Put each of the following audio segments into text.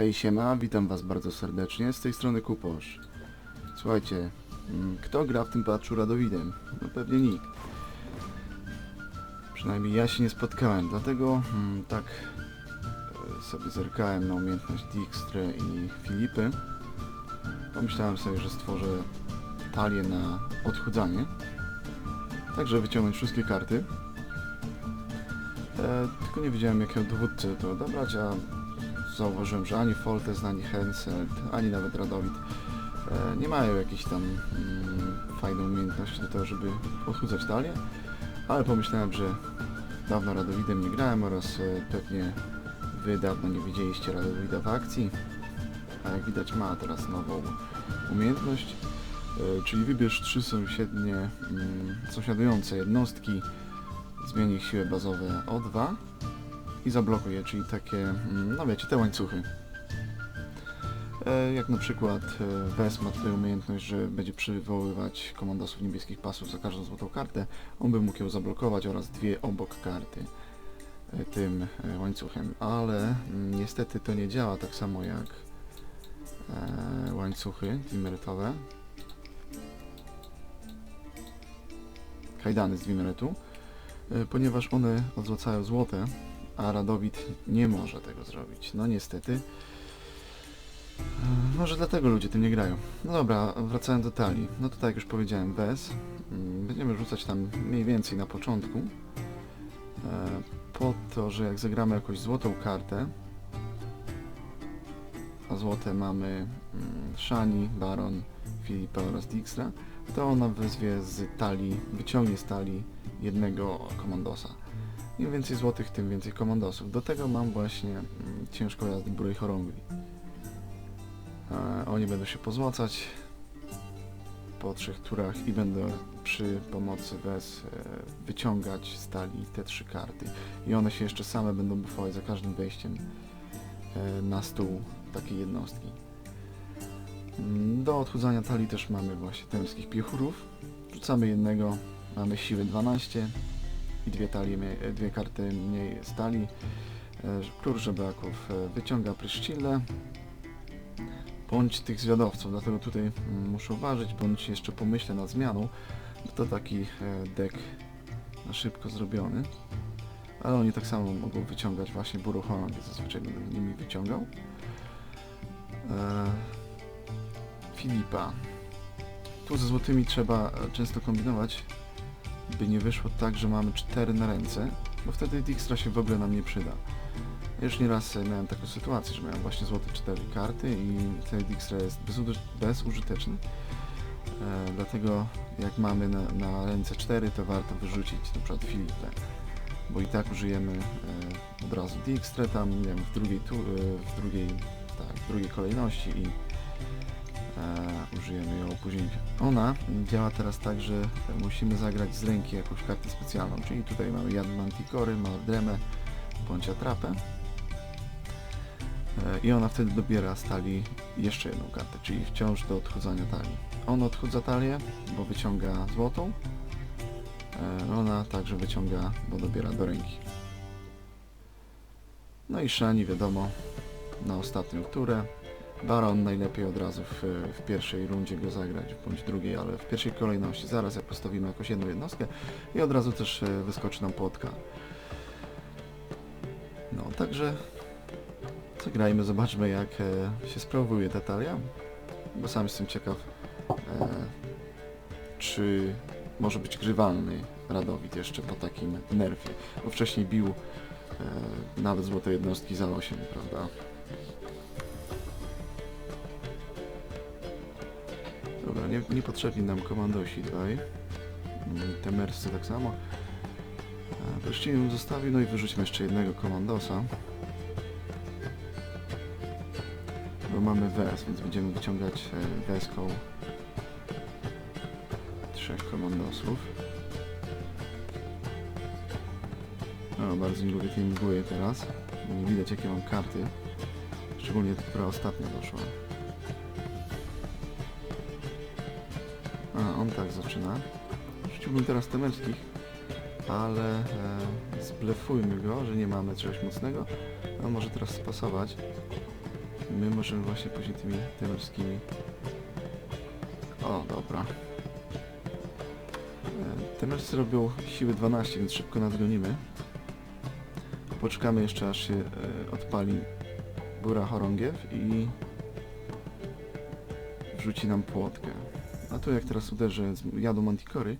Hej siema, witam was bardzo serdecznie, z tej strony Kuposz. Słuchajcie, mm, kto gra w tym patchu Radowidem? No pewnie nikt. Przynajmniej ja się nie spotkałem, dlatego mm, tak e, sobie zerkałem na umiejętność Dijkstra i Filipy. Pomyślałem sobie, że stworzę talię na odchudzanie. Także wyciągnąć wszystkie karty. E, tylko nie wiedziałem jakiego dowódcę to dobrać, a zauważyłem, że ani Foltest, ani Henselt, ani nawet Radowid e, nie mają jakiejś tam mm, fajnej umiejętności do tego, żeby odchudzać talię, ale pomyślałem, że dawno Radowidem nie grałem oraz e, pewnie wy dawno nie widzieliście Radowida w akcji, a jak widać ma teraz nową umiejętność, e, czyli wybierz trzy sąsiednie, mm, sąsiadujące jednostki, zmieni ich siłę bazową o 2 i zablokuj je, czyli takie, mm, no wiecie, te łańcuchy. E, jak na przykład e, Wes ma tutaj umiejętność, że będzie przywoływać komandosów niebieskich pasów za każdą złotą kartę, on by mógł ją zablokować oraz dwie obok karty e, tym łańcuchem, ale mm, niestety to nie działa tak samo jak łańcuchy dimerytowe. Kajdany z dimerytu, e, ponieważ one odzłacają złote, a Radowid nie może tego zrobić. No niestety. E, Może dlatego ludzie tym nie grają. No dobra, wracając do talii. No to tak jak już powiedziałem, Wes. Mm, Będziemy rzucać tam mniej więcej na początku. E, Po to, że jak zagramy jakąś złotą kartę, a złote mamy mm, Shani, Baron, Filipa oraz Dijkstra, to ona wezwie z talii, wyciągnie z talii jednego komandosa. Im więcej złotych, tym więcej komandosów. Do tego mam właśnie mm, ciężką jazdę Burej Chorągwi. E, oni będą się pozłacać po trzech turach i będę przy pomocy Wes e, wyciągać z talii te trzy karty. I one się jeszcze same będą bufować za każdym wejściem e, na stół takiej jednostki. Mm, Do odchudzania talii też mamy właśnie temskich piechurów. Rzucamy jednego, mamy siły 12 dwie, talie, dwie karty mniej z talii. E, Król żebraków e, wyciąga pryszcile bądź tych zwiadowców, dlatego tutaj muszę uważać, bądź jeszcze pomyślę nad zmianą. To taki e, deck na szybko zrobiony. Ale oni tak samo mogą wyciągać właśnie buruchoną, więc zazwyczaj będę nimi wyciągał. Filipa. Tu ze złotymi trzeba często kombinować, by nie wyszło tak, że mamy cztery na ręce, bo wtedy Dijkstra się w ogóle nam nie przyda. Ja Już nieraz miałem taką sytuację, że miałem właśnie złote cztery karty i ten Dijkstra jest bezuży- bezużyteczny. E, dlatego jak mamy na, na ręce cztery, to warto wyrzucić na przykład Filipę, bo i tak użyjemy e, od razu Dijkstrę tam, nie wiem, w drugiej, tu, e, w drugiej, tak, w drugiej kolejności i e, użyjemy ją później. Ona działa teraz tak, że musimy zagrać z ręki jakąś kartę specjalną, czyli tutaj mamy Jan Manticory, Maldremę bądź Atrapę. E, I ona wtedy dobiera z talii jeszcze jedną kartę, czyli wciąż do odchudzania talii. On odchudza talię, bo wyciąga złotą. E, Ona także wyciąga, bo dobiera do ręki. No i Shani wiadomo, na ostatnią turę. Baron najlepiej od razu w, w pierwszej rundzie go zagrać, bądź drugiej, ale w pierwszej kolejności, zaraz jak postawimy jakąś jedną jednostkę i od razu też e, wyskoczy nam płotka. No, także zagrajmy, zobaczmy jak e, się sprawuje ta talia, bo sam jestem ciekaw, e, czy może być grywalny Radowid jeszcze po takim nerfie, bo wcześniej bił e, nawet złote jednostki za 8, prawda? Dobra, nie, niepotrzebni nam komandosi dwaj. Mm, Te mersy tak samo. Wreszcie ją zostawił, no i wyrzućmy jeszcze jednego komandosa. Bo mamy wes, więc będziemy wyciągać e, weską trzech komandosów. O, bardzo nie lubię tej mgły teraz, nie widać jakie mam karty. Szczególnie która ostatnio doszła. A, on tak zaczyna. Rzuciłbym teraz temerskich, ale e, zblefujmy go, że nie mamy czegoś mocnego. On może teraz spasować. my możemy właśnie później tymi temerskimi... O, dobra. E, Temerscy robią siły 12, więc szybko nadgonimy. Poczekamy jeszcze aż się e, odpali góra chorągiew i wrzuci nam płotkę. Tu jak teraz uderzę jadą mantikory,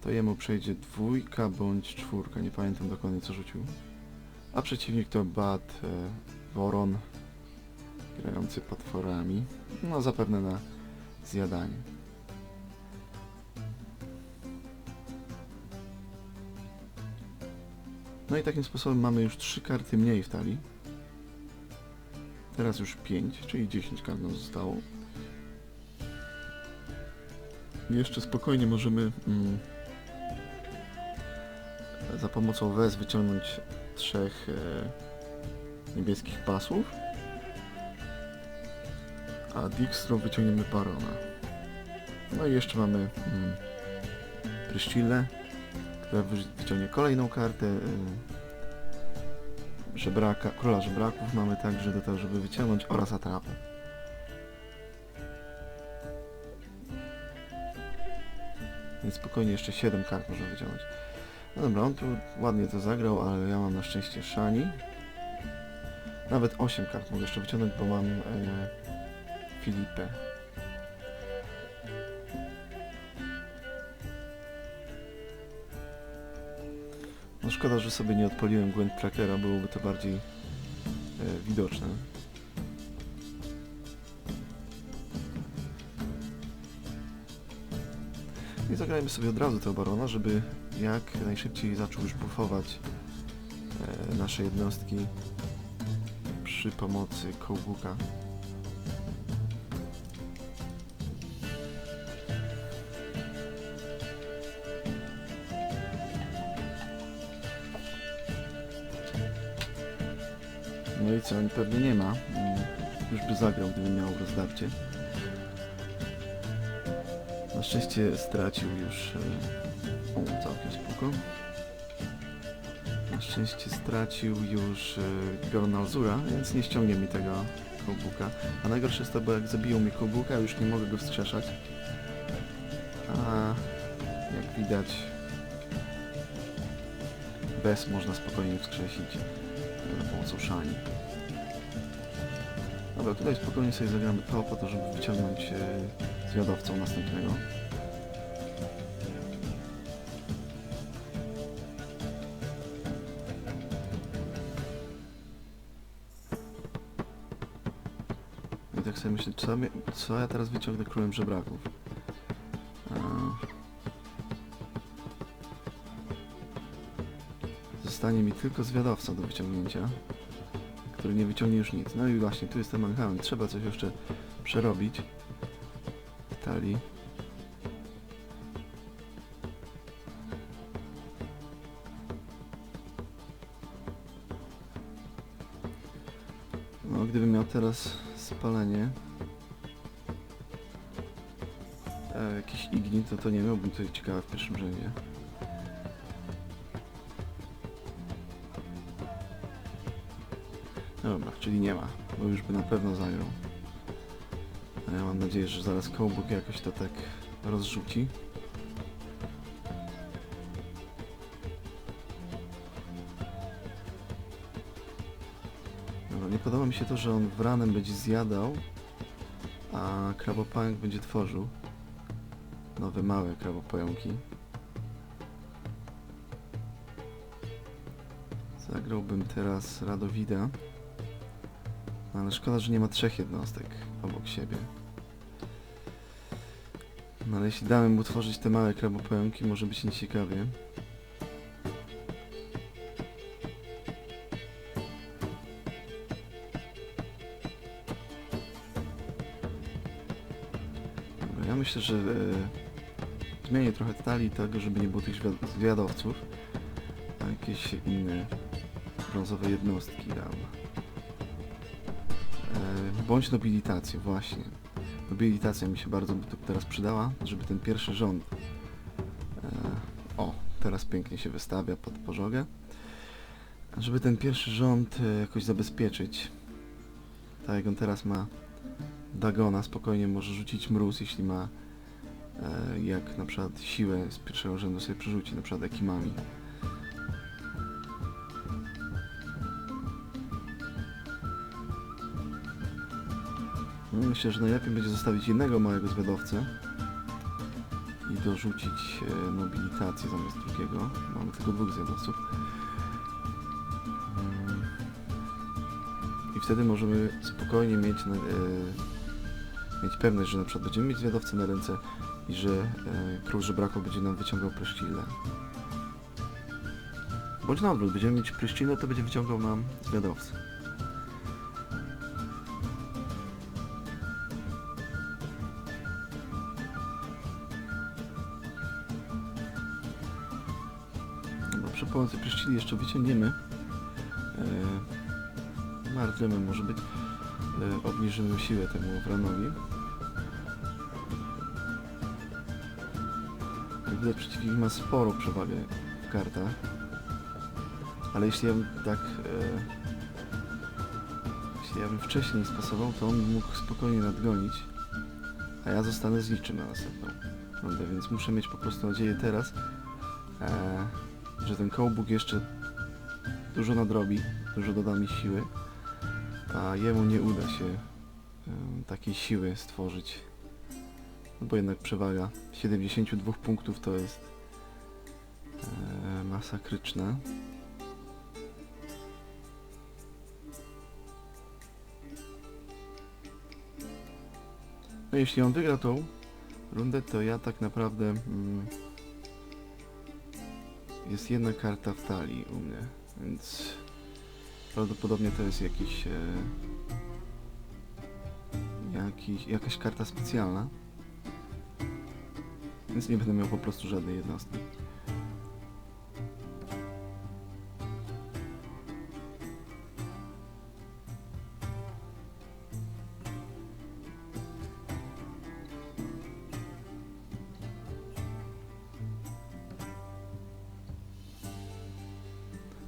to jemu przejdzie dwójka bądź czwórka, nie pamiętam dokładnie co rzucił. A przeciwnik to Bat, e, Woron, grający potworami, no zapewne na zjadanie. No i takim sposobem mamy już trzy karty mniej w talii. Teraz już 5, czyli 10 kart nam zostało. Jeszcze spokojnie możemy mm, za pomocą WES wyciągnąć trzech e, niebieskich pasów, a Dijkstrą wyciągniemy Barona. No i jeszcze mamy mm, Pryszcille, która wy- wyciągnie kolejną kartę. E, żebraka, króla żebraków mamy także do tego, żeby wyciągnąć oraz atrapę. Więc spokojnie jeszcze 7 kart można wyciągnąć. No dobra, on tu ładnie to zagrał, ale ja mam na szczęście Shani. Nawet 8 kart mogę jeszcze wyciągnąć, bo mam e, Filipę. No szkoda, że sobie nie odpaliłem Gwent Trackera, byłoby to bardziej e, widoczne. I zagrajmy sobie od razu tego barona, żeby jak najszybciej zaczął już buffować e, nasze jednostki przy pomocy kołbuka. No i co, pewnie nie ma. Mm, Już by zagrał, gdyby miał rozdarcie. Na szczęście stracił już... e, całkiem spoko. Na szczęście stracił już e, Gornalzura, więc nie ściągnie mi tego kołbuka. A najgorsze jest to, bo jak zabiją mi kołbuka, już nie mogę go wskrzeszać. A jak widać... Bez można spokojnie wskrzesić za pomocą szani. Dobra, tutaj spokojnie sobie zagramy to po to, żeby wyciągnąć e, zwiadowcą następnego. I tak sobie myślę, co, co ja teraz wyciągnę królem żebraków? A... Zostanie mi tylko zwiadowca do wyciągnięcia, który nie wyciągnie już nic. No i właśnie, tu jest ten. Trzeba coś jeszcze przerobić No, gdybym miał teraz spalenie, e, jakiś ignit, to to nie miałbym tutaj ciekawe w pierwszym rzędzie. Dobra, czyli nie ma, bo już by na pewno zagrał. Ja mam nadzieję, że zaraz kołbuk jakoś to tak rozrzuci. Dobra, nie podoba mi się to, że on wranem będzie zjadał, a krabopająk będzie tworzył nowe małe krabopająki. Zagrałbym teraz Radowida. No, Ale szkoda, że nie ma trzech jednostek obok siebie. No ale jeśli damy mu tworzyć te małe krabopająki, może być nieciekawie. Ja myślę, że e, zmienię trochę talii tego, żeby nie było tych zwiad- zwiadowców, a jakieś inne brązowe jednostki dam. E, bądź nobilitację, właśnie. Nobilitacja mi się bardzo by tu teraz przydała, żeby ten pierwszy rząd... E, o, teraz pięknie się wystawia pod pożogę. Żeby ten pierwszy rząd e, jakoś zabezpieczyć. tak jak on teraz ma Dagona, spokojnie może rzucić mróz, jeśli ma e, jak na przykład siłę z pierwszego rzędu sobie przerzuci, na przykład ekimami. No, Myślę, że najlepiej będzie zostawić jednego małego zwiadowcę i dorzucić e, nobilitację zamiast drugiego. Mamy tylko dwóch zwiadowców. Mm. I wtedy możemy spokojnie mieć, e, mieć pewność, że na przykład będziemy mieć zwiadowcę na ręce i że e, król żebraków będzie nam wyciągał pryszcile. Bądź na odwrót, będziemy mieć pryszcile, to będzie wyciągał nam zwiadowcę. Pomocy pryszcili jeszcze wyciągniemy e, martwemy może być. E, obniżymy siłę temu Wranowi jak widać przeciwnik ma sporą przewagę w kartach. Ale jeśli ja bym tak e, jeśli ja bym wcześniej spasował to on mógł spokojnie nadgonić a ja zostanę z niczym na następną rundę, więc muszę mieć po prostu nadzieję teraz. E, że ten kołbuk jeszcze dużo nadrobi, dużo doda mi siły, a jemu nie uda się takiej siły stworzyć. No bo jednak przewaga 72 punktów to jest e, masakryczna. No jeśli on wygra tą rundę, to ja tak naprawdę mm, jest jedna karta w talii u mnie, więc prawdopodobnie to jest jakiś, e, jakiś jakaś karta specjalna. Więc nie będę miał po prostu żadnej jednostki.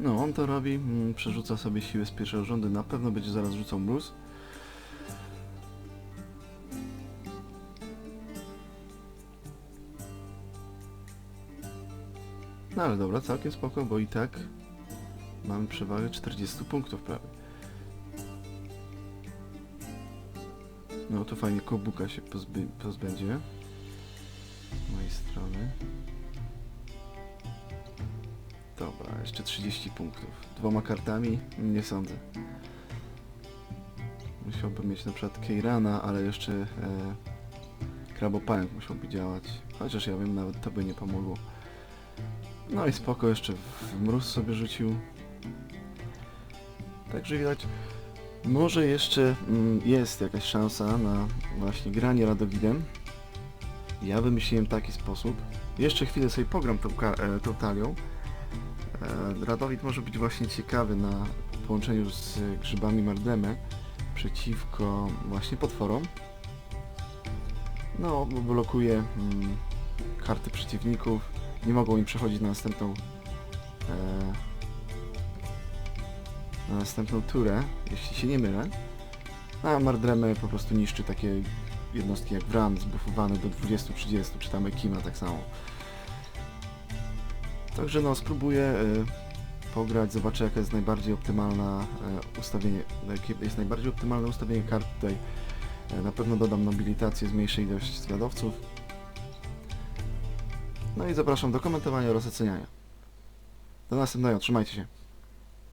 No, on to robi, mm, przerzuca sobie siłę z pierwszego rządu, na pewno będzie zaraz rzucał mróz. No ale dobra, całkiem spoko, bo i tak mamy przewagę 40 punktów prawie. No to fajnie Kobuka się pozby pozbędzie. Z mojej strony. Dobra, jeszcze 30 punktów. Dwoma kartami? Nie sądzę. Musiałbym mieć na przykład Keirana, ale jeszcze e, Krabopająk musiałby działać. Chociaż ja wiem, nawet to by nie pomogło. No i spoko, jeszcze w mróz sobie rzucił. Także widać, może jeszcze mm, jest jakaś szansa na właśnie granie Radowidem. Ja wymyśliłem taki sposób. Jeszcze chwilę sobie pogram tą, e, tą talią. E, Radowid może być właśnie ciekawy na połączeniu z grzybami Mardemy przeciwko właśnie potworom. No, bo blokuje mm, karty przeciwników, nie mogą im przechodzić na następną e, na następną turę, jeśli się nie mylę. A Mardremy po prostu niszczy takie jednostki jak Wran zbufowany do 20-30, czy tam Ekima tak samo. Także no, spróbuję y, pograć, zobaczę jaka jest najbardziej optymalna y, ustawienie, jakie jest najbardziej optymalne ustawienie kart tutaj. Y, na pewno dodam nobilitację, zmniejszę ilość zwiadowców. No i zapraszam do komentowania oraz oceniania. Do następnego, trzymajcie się.